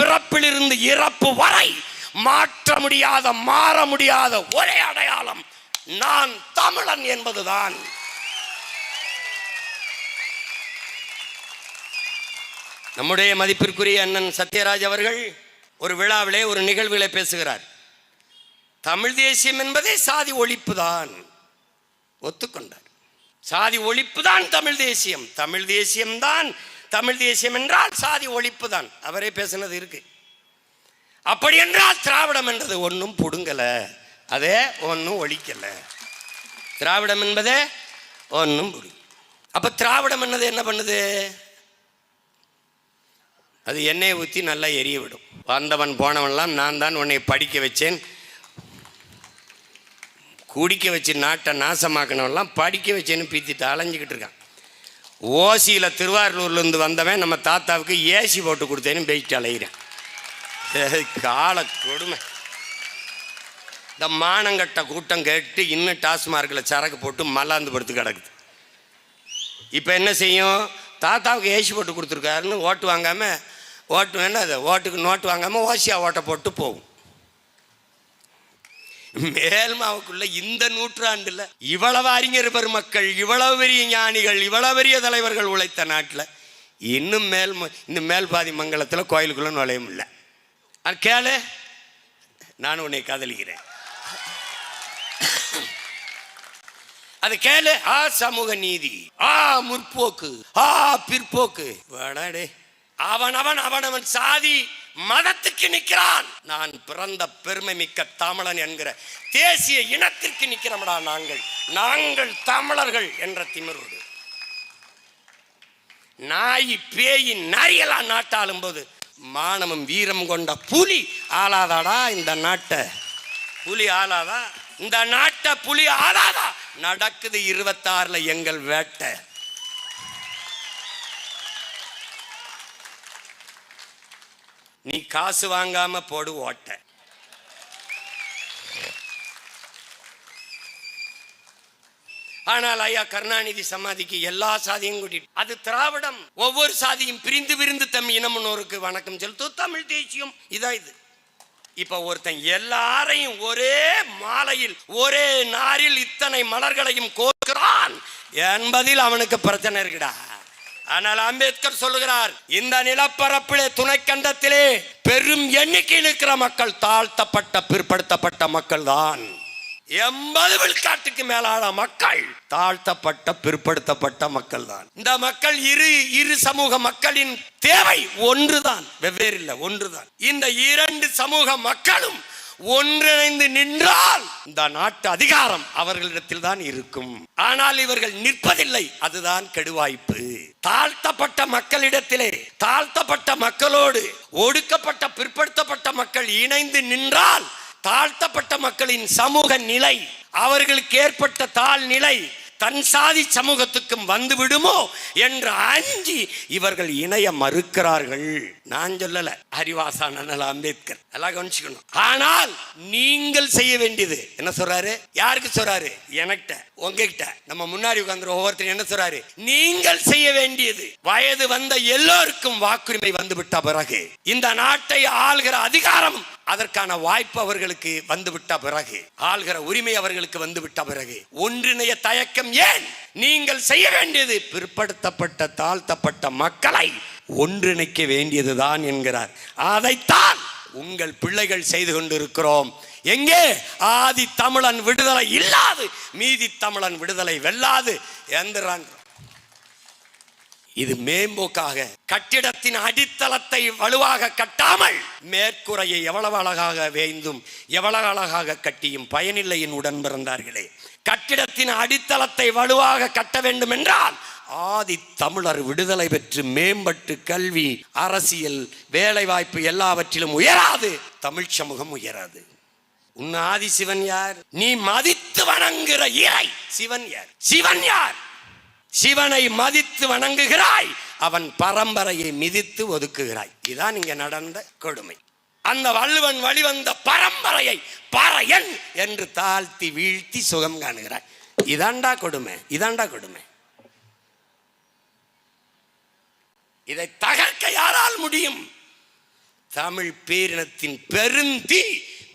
பிறப்பிலிருந்து இறப்பு வரை மாற்ற முடியாத மாற முடியாத ஒரே அடையாளம் நான் தமிழன் என்பதுதான். நம்முடைய மதிப்பிற்குரிய அண்ணன் சத்யராஜ் அவர்கள் ஒரு விழாவிலே ஒரு நிகழ்விலே பேசுகிறார். தமிழ் தேசியம் என்பதே சாதி ஒழிப்பு தான் ஒத்துக்கொண்டார். சாதி ஒழிப்பு தான் தமிழ் தேசியம். தமிழ் தேசியம் தான் தமிழ் தேசியம் என்றால் சாதி ஒழிப்பு தான். அவரே பேசினது இருக்கு. அப்படி என்றால் திராவிடம் என்றது ஒன்றும் புடுங்கலை. அதே ஒன்றும் ஒழிக்கல. திராவிடம் என்பதே ஒன்றும் புரியும் அப்ப திராவிடம் என்னது என்ன பண்ணுது? அது எண்ணெயை ஊற்றி நல்லா எரிய விடும் வந்தவன் போனவன்லாம் நான் தான் உன்னை படிக்க வச்சேன். குடிக்க வச்சு நாட்டை நாசமாக்கினவன்லாம் படிக்க வச்சேன்னு பீத்திட்டு அலைஞ்சிக்கிட்டு இருக்கான். ஓசியில் திருவாரூர்லேருந்து வந்தவன் நம்ம தாத்தாவுக்கு ஏசி போட்டு கொடுத்தேன்னு போயிட்டு அலைகிறேன் கால கொடுமை. இந்த மானங்கட்ட கூட்டம் கேட்டு இன்னும் டாஸ்மார்க்கில் சரக்கு போட்டு மல்லாந்து படுத்து கிடக்குது. இப்போ என்ன செய்யும்? தாத்தாவுக்கு ஏசி போட்டு கொடுத்துருக்காருன்னு ஓட்டு வாங்காமல் ஓட்டு வேணா அது ஓட்டுக்கு நோட்டு வாங்காமல் ஓசியாக ஓட்டை போட்டு போகும். மேல்மாவுக்குள்ள இந்த நூற்றாண்டுல இவ்வளவு அறிஞர் பெருமக்கள் இவ்வளவு பெரிய ஞானிகள் இவ்வளவு பெரிய தலைவர்கள் உழைத்த நாட்டில் இன்னும் மேல் ம- இந்த மேல் பாதி மங்கலத்தில் கோயிலுக்குள்ள நுழைய முடியல. கேளு. நான் உன்னை காதலிக்கிறேன். அது கேளு. ஆ சமூக நீதி. ஆ முற்போக்கு. ஆ பிற்போக்கு. அவன் அவன் அவன் அவனவன் சாதி. மதத்துக்கு நிற்கிறான். நான் பிறந்த பெருமை மிக்க தமிழன் என்கிற தேசிய இனத்திற்கு நிற்கிறோம்டா நாங்கள். நாங்கள் தமிழர்கள் என்ற திமிரோடு. நாய் பேய் நரியெல்லாம் நாட்டாளும் போது மானமும் வீரம் கொண்ட புலி ஆளாதாடா இந்த நாட்டை. புலி ஆளாதா? இந்த நாட்டை புலி ஆளாதா? நடக்குது இருபத்தாறுல எங்கள் வேட்டை. நீ காசு வாங்காம போடு ஓட்ட. ஆனால் ஐயா கருணாநிதி சமாதிக்கு எல்லா சாதியும் கூட்டிட்டு அது திராவிடம். ஒவ்வொரு சாதியும் பிரிந்து விரிந்து தம் இனமுன்னோருக்கு வணக்கம் செலுத்து தமிழ் தேசியம். இதான் இது. இப்ப ஒருத்தன் எல்லாரையும் ஒரே மாலையில் ஒரே நாரில் இத்தனை மலர்களையும் கோர்க்கிறான். என்பதில் அவனுக்கு பிரச்சனை இருக்குடா. ஆனால் அம்பேத்கர் சொல்லுகிறார் இந்த நிலப்பரப்பிலே துணைக்கண்டத்திலே பெரும் எண்ணிக்கையில் இருக்கிற மக்கள் தாழ்த்தப்பட்ட பிற்படுத்தப்பட்ட மக்கள் தான் எண்பது விழுக்காட்டுக்கு மேலான மக்கள் தாழ்த்தப்பட்ட பிற்படுத்தப்பட்ட மக்கள் தான் இந்த மக்கள் இரு இரு சமூக மக்களின் தேவை ஒன்றுதான் வெவ்வேறு இல்லை ஒன்றுதான். இந்த இரண்டு சமூக மக்களும் ஒன்றிணைந்து நின்றால் இந்த நாட்டு அதிகாரம் அவர்களிடத்தில் தான் இருக்கும். ஆனால் இவர்கள் நிற்பதில்லை. அதுதான் கெடுவாய்ப்பு. தாழ்த்தப்பட்ட மக்களிடத்திலே தாழ்த்தப்பட்ட மக்களோடு ஒடுக்கப்பட்ட பிற்படுத்தப்பட்ட மக்கள் இணைந்து நின்றால் தாழ்த்தப்பட்ட மக்களின் சமூக நிலை அவர்களுக்கு ஏற்பட்ட தாழ் நிலை தன் சாதி சமூகத்துக்கும் வந்து விடுமோ என்று அஞ்சி இவர்கள் இணைய மறுக்கிறார்கள். நான் சொல்லல. ஹரிவாசான் அண்ணல் அம்பேத்கர். எல்லாம் கவனிச்சுக்கணும். ஆனால் நீங்கள் செய்ய வேண்டியது. என்ன சொல்றாரு? யாருக்கு சொல்றாரு? எனக்கிட்ட உங்ககிட்ட. நம்ம முன்னாடி உட்கார்ந்து ஒவ்வொருத்தரும் என்ன சொல்றாரு? நீங்கள் செய்ய வேண்டியது. வயது வந்த எல்லோருக்கும் வாக்குரிமை வந்து விட்ட பிறகு இந்த நாட்டை ஆள்கிற அதிகாரம் அதற்கான வாய்ப்பு அவர்களுக்கு வந்துவிட்ட பிறகு ஆள்கிற உரிமை அவர்களுக்கு வந்துவிட்ட பிறகு ஒன்றிணைய தயக்கம் ஏன்? நீங்கள் செய்ய வேண்டியது பிற்படுத்தப்பட்ட தாழ்த்தப்பட்ட மக்களை ஒன்றிணைக்க வேண்டியதுதான் என்கிறார். அதைத்தான் உங்கள் பிள்ளைகள் செய்து கொண்டிருக்கிறோம். எங்கே? ஆதி தமிழன் விடுதலை இல்லாது மீதி தமிழன் விடுதலை வெல்லாது. எந்திரான் இது மேம்போக்காக கட்டிடத்தின் அடித்தளத்தை வலுவாக கட்டாமல் மேற்கூரையை எவ்வளவு அழகாக வேய்ந்தும் எவ்வளவு அழகாக கட்டியும் பயனில்லையின் உடன் பிறந்தார்களே கட்டிடத்தின் அடித்தளத்தை வலுவாக கட்ட வேண்டும் என்றால் ஆதி தமிழர் விடுதலை பெற்று மேம்பட்டு கல்வி அரசியல் வேலைவாய்ப்பு எல்லாவற்றிலும் உயராது தமிழ் சமூகம் உயராது. உன் ஆதி சிவன் யார்? நீ மதித்து வணங்குற இறை சிவன் யார்? சிவன் யார்? சிவனை மதித்து வணங்குகிறாய் அவன் பரம்பரையை மிதித்து ஒதுக்குகிறாய். இதான் இங்க நடந்த கொடுமை. அந்த வள்ளுவன் வழிவந்த பரம்பரையை பறையன் என்று தாழ்த்தி வீழ்த்தி சுகம் காணுகிறாய். இதாண்டா கொடுமை இதாண்டா கொடுமை. இதை தகர்க்க யாரால் முடியும்? தமிழ் பேரினத்தின் பெருந்தி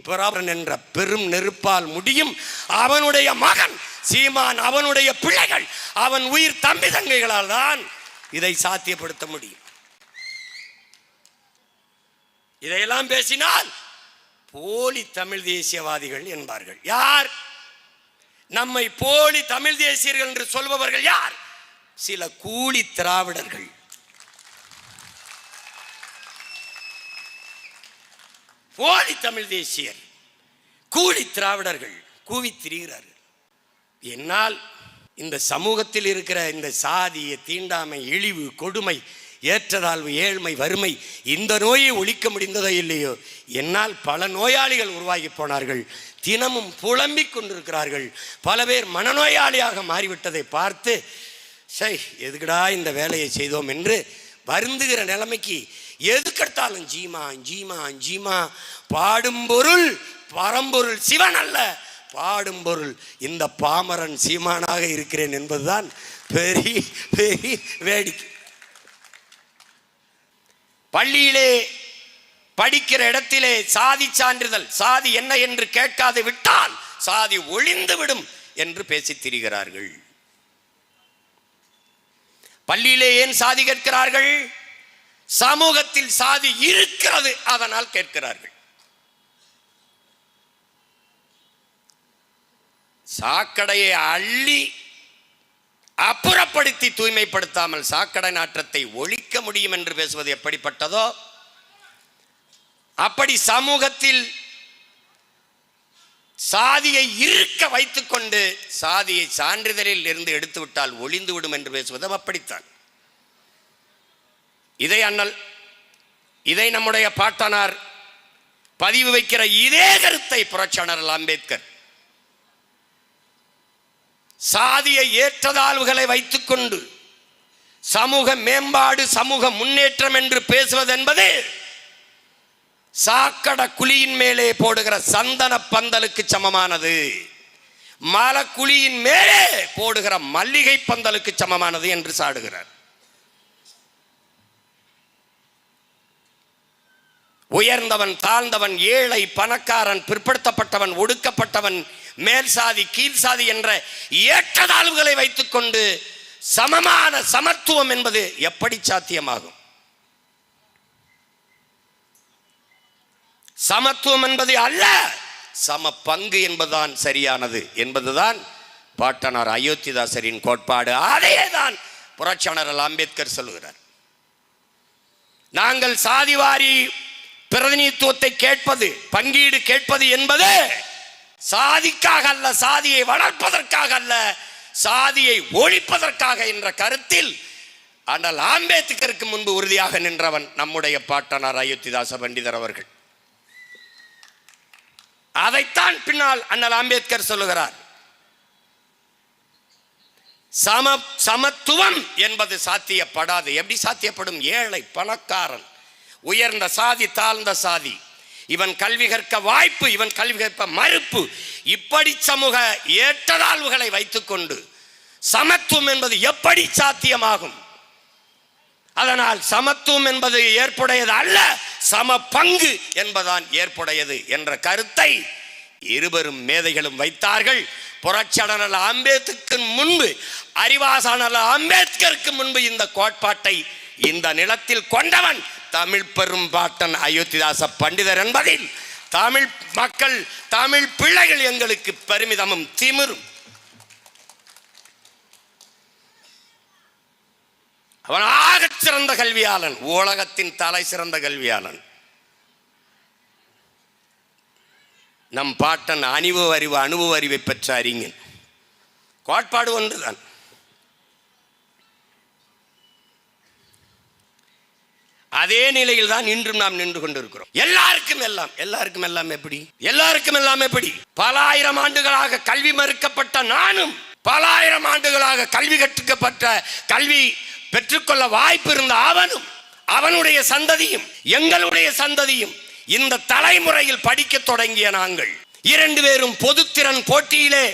பிரபலன் என்ற பெரும் நெருப்பால் முடியும். அவனுடைய மகன் சீமான் அவனுடைய பிள்ளைகள் அவன் உயிர் தம்பி தங்கைகளால் தான் இதை சாத்தியப்படுத்த முடியும். இதையெல்லாம் பேசினால் போலி தமிழ் தேசியவாதிகள் என்பார்கள். யார்? நம்மை போலி தமிழ் தேசியர்கள் என்று சொல்பவர்கள் யார்? சில கூலி திராவிடர்கள். போலி தமிழ் தேசியர். கூலி திராவிடர்கள் கூவி திரிகிறார்கள். என்னால் இந்த சமூகத்தில் இருக்கிற இந்த சாதிய தீண்டாமை இழிவு கொடுமை ஏற்றதாழ்வு ஏழ்மை வறுமை இந்த நோயை ஒழிக்க முடிந்ததோ இல்லையோ? என்னால் பல நோயாளிகள் உருவாகி போனார்கள். தினமும் புலம்பிக் கொண்டிருக்கிறார்கள். பல பேர் மனநோயாளியாக மாறிவிட்டதை பார்த்து சை எதுக்குடா இந்த வேலையை செய்தோம்? என்று வருந்துகிற நிலைமைக்கு எதுக்கெடுத்தாலும் ஜீமா ஜீமா ஜீமா. பாடும் பொருள் பரம்பொருள் சிவன் அல்ல. பாடும் பொருள் இந்த பாமரன் சீமானாக இருக்கிறேன் என்பதுதான் பெரிய பெரிய வேடிக்கை. பள்ளியிலே படிக்கிற இடத்திலே சாதி சான்றிதழ் சாதி என்ன என்று கேட்காது விட்டால் சாதி ஒளிந்து விடும் என்று பேசித் திரிகிறார்கள். பள்ளியிலே ஏன் சாதி கேட்கிறார்கள்? சமூகத்தில் சாதி இருக்கிறது அதனால் கேட்கிறார்கள். சாக்கடையை அள்ளி அப்புறப்படுத்தி தூய்மைப்படுத்தாமல் சாக்கடை நாற்றத்தை ஒழிக்க முடியும் என்று பேசுவது எப்படிப்பட்டதோ அப்படி சமூகத்தில் சாதியை இருக்க வைத்துக்கொண்டு சாதியை சான்றிதழில் இருந்து எடுத்து விட்டால் ஒளிந்து விடும் என்று பேசுவதும் அப்படித்தான். இதை அண்ணல் இதை நம்முடைய பாட்டனார் பதிவு வைக்கிற இதே கருத்தை புரட்சியாளர் அம்பேத்கர். சாதிய ஏற்றதாழ்வுகளை வைத்துக்கொண்டு சமூக மேம்பாடு சமூக முன்னேற்றம் என்று பேசுவது என்பது சாக்கட குழியின் மேலே போடுகிற சந்தன பந்தலுக்கு சமமானது. மலக்குழியின் மேலே போடுகிற மல்லிகை பந்தலுக்கு சமமானது என்று சாடுகிறார். உயர்ந்தவன் தாழ்ந்தவன் ஏழை பணக்காரன் பிற்படுத்தப்பட்டவன் ஒடுக்கப்பட்டவன் மேல் சாதி கீழ் சாதி என்ற ஏற்றதாழ்வுகளை வைத்துக்கொண்டு சமமான சமத்துவம் என்பது எப்படி சாத்தியமாகும்? சமத்துவம் என்பது அல்ல சம பங்கு என்பதுதான் சரியானது என்பதுதான் பாட்டனார் அயோத்திதாசரின் கோட்பாடு. அதேதான் புரட்சியாளர் அம்பேத்கர் சொல்லுகிறார். நாங்கள் சாதிவாரி பிரதிநிதித்துவத்தை கேட்பது பங்கீடு கேட்பது என்பது சாதிக்காக அல்ல சாதியை வளர்ப்பதற்காக அல்ல சாதியை ஒழிப்பதற்காக என்ற கருத்தில் ஆனால் ஆம்பேத்கருக்கு முன்பு உறுதியாக நின்றவன் நம்முடைய பாட்டனார் அயோத்திதாச பண்டிதர் அவர்கள். அதைத்தான் பின்னால் அண்ணல் அம்பேத்கர் சொல்லுகிறார். சம சமத்துவம் என்பது சாத்தியப்படாது. எப்படி சாத்தியப்படும்? ஏழை பணக்காரன். உயர்ந்த சாதி தாழ்ந்த சாதி. இவன் கல்வி கற்க வாய்ப்பு இவன் கல்வி கற்க மறுப்பு. இப்படி சமூக ஏற்றதாழ்வுகளை வைத்துக்கொண்டு சமத்துவம் என்பது எப்படி சாத்தியமாகும்? அதனால் சமத்துவம் என்பது ஏற்புடையது அல்ல சம பங்கு என்பதான் ஏற்புடையது என்ற கருத்தை இருவரும் மேதைகளும் வைத்தார்கள். புரட்சியாளர் அம்பேத்கருக்கு முன்பு அறிவாசாளர் அம்பேத்கருக்கு முன்பு இந்த கோட்பாட்டை இந்த நிலத்தில் கொண்டவன் தமிழ் பெரும் பாட்டன் அயோத்திதாச பண்டிதர் என்பதில் தமிழ் மக்கள் தமிழ் பிள்ளைகள் எங்களுக்கு பெருமிதமும் திமிரும். அவன் ஆகச் சிறந்த கல்வியாளன் உலகத்தின் தலை சிறந்த கல்வியாளன். நம் பாட்டன் அணிவு அறிவு அனுபவ அறிவை பெற்ற அறிஞன். கோட்பாடு ஒன்றுதான். அதே நிலையில் தான் இன்றும் நாம் நின்று கொண்டிருக்கிறோம். எல்லாருக்கும் எல்லாம் எல்லாருக்கும் எல்லாம் எப்படி? எல்லாருக்கும் எல்லாம் எப்படி? பல ஆயிரம் ஆண்டுகளாக கல்வி மறுக்கப்பட்ட நானும் பல ஆயிரம் ஆண்டுகளாக கல்வி கற்றுக்கப்பட்ட கல்வி பெற்றுக்கொள்ள வாய்ப்பு இருந்த அவனும் அவனுடைய சந்ததியும் எங்களுடைய சந்ததியும் இந்த தலைமுறையில் படிக்க தொடங்கிய நாங்கள். இரண்டு பேரும் பொதுத்திறன் போட்டியிலே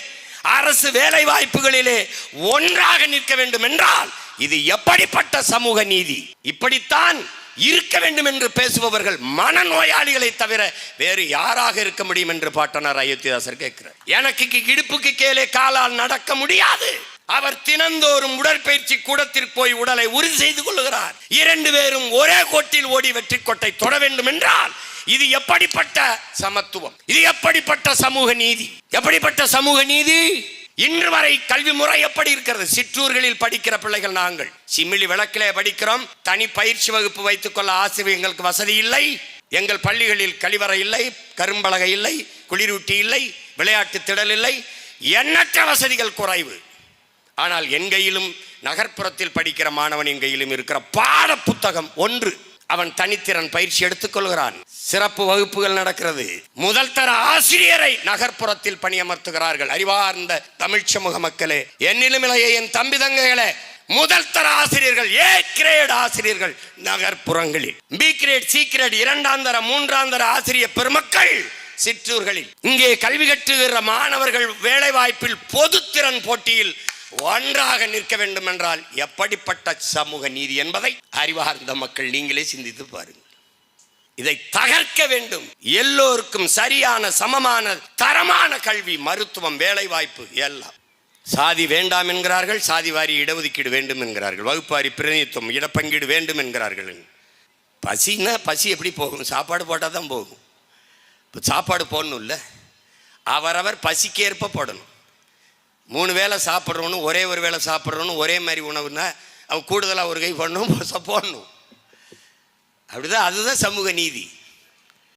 அரசு வேலை வாய்ப்புகளிலே ஒன்றாக நிற்க வேண்டும் என்றால் இது எப்படிப்பட்ட சமூக நீதி? இப்படித்தான் இருக்க வேண்டும் என்று பேசுபவர்கள் மனநோயாளிகளை தவிர வேறு யாராக இருக்க முடியும் என்று பாட்டனார் அயோத்திதாசர் கேட்கிறார். எனக்கு இடுப்புக்கு கீழே காலால் நடக்க முடியாது. அவர் தினந்தோறும் உடற்பயிற்சி கூடத்திற்கு போய் உடலை உறுதி செய்து கொள்கிறார் இரண்டு பேரும் ஒரே கோட்டில் ஓடி வெற்றி கோட்டை தொட வேண்டும் என்றால் இது எப்படிப்பட்ட சமத்துவம்? இது எப்படிப்பட்ட சமூக நீதி? எப்படிப்பட்ட சமூக நீதி? இன்று வரை கல்வி முறை எப்படி இருக்கிறது? சிற்றூர்களில் படிக்கிற பிள்ளைகள் நாங்கள். சிமிழி விளக்கிலே படிக்கிறோம். தனி பயிற்சி வகுப்பு வைத்துக் கொள்ள ஆசிரியர் எங்களுக்கு வசதி இல்லை. எங்கள் பள்ளிகளில் கழிவறை இல்லை கரும்பலகை இல்லை குளிரூட்டி இல்லை விளையாட்டு திடல் இல்லை. எண்ணற்ற வசதிகள் குறைவு. ஆனால் என் கையிலும் நகர்ப்புறத்தில் படிக்கிற மாணவனின் கையிலும் இருக்கிற பாட புத்தகம் ஒன்று. அவன் தனித்திறன் பயிற்சி எடுத்துக்கொள்கிறான் சிறப்பு வகுப்புகள் நடக்கிறது. முதல் தர ஆசிரியரை நகர்ப்புறத்தில் பணியமர்த்துகிறார்கள். அறிவார்ந்த தமிழ் சமூக மக்களே என்னிலும் இல்லையே என் தம்பி தங்கைகளே. முதல் தர ஆசிரியர்கள் ஏ கிரேட் ஆசிரியர்கள் நகர்ப்புறங்களில். பி கிரேட் சி கிரேட் இரண்டாம் தர மூன்றாம் தர ஆசிரியர் பெருமக்கள் சிற்றூர்களில். இங்கே கல்வி கற்றுகிற மாணவர்கள் வேலை வாய்ப்பில் பொதுத்திறன் போட்டியில் ஒன்றாக நிற்க வேண்டும் என்றால் எப்படிப்பட்ட சமூக நீதி என்பதை அறிவார்ந்த மக்கள் நீங்களே சிந்தித்து பாருங்கள். இதை தகர்க்க வேண்டும். எல்லோருக்கும் சரியான சமமான தரமான கல்வி மருத்துவம் வேலை வாய்ப்பு எல்லாம். சாதி வேண்டாம் என்கிறார்கள் சாதி வாரி இடஒதுக்கீடு வேண்டும் என்கிறார்கள். வகுப்பாரி பிரதிநிதித்துவம் இடப்பங்கீடு வேண்டும் என்கிறார்கள். பசின்னா பசி எப்படி போகும்? சாப்பாடு போட்டால் தான் போகும். இப்போ சாப்பாடு போடணும்ல. அவரவர் பசிக்கேற்ப போடணும். மூணு வேளை சாப்பிட்றவனும் ஒரே ஒரு வேளை சாப்பிட்றவனும் ஒரே மாதிரி உணவுன்னா அவன் கூடுதலாக ஒரு கை பண்ணணும் போடணும். அப்படிதான் அதுதான் சமூக நீதி.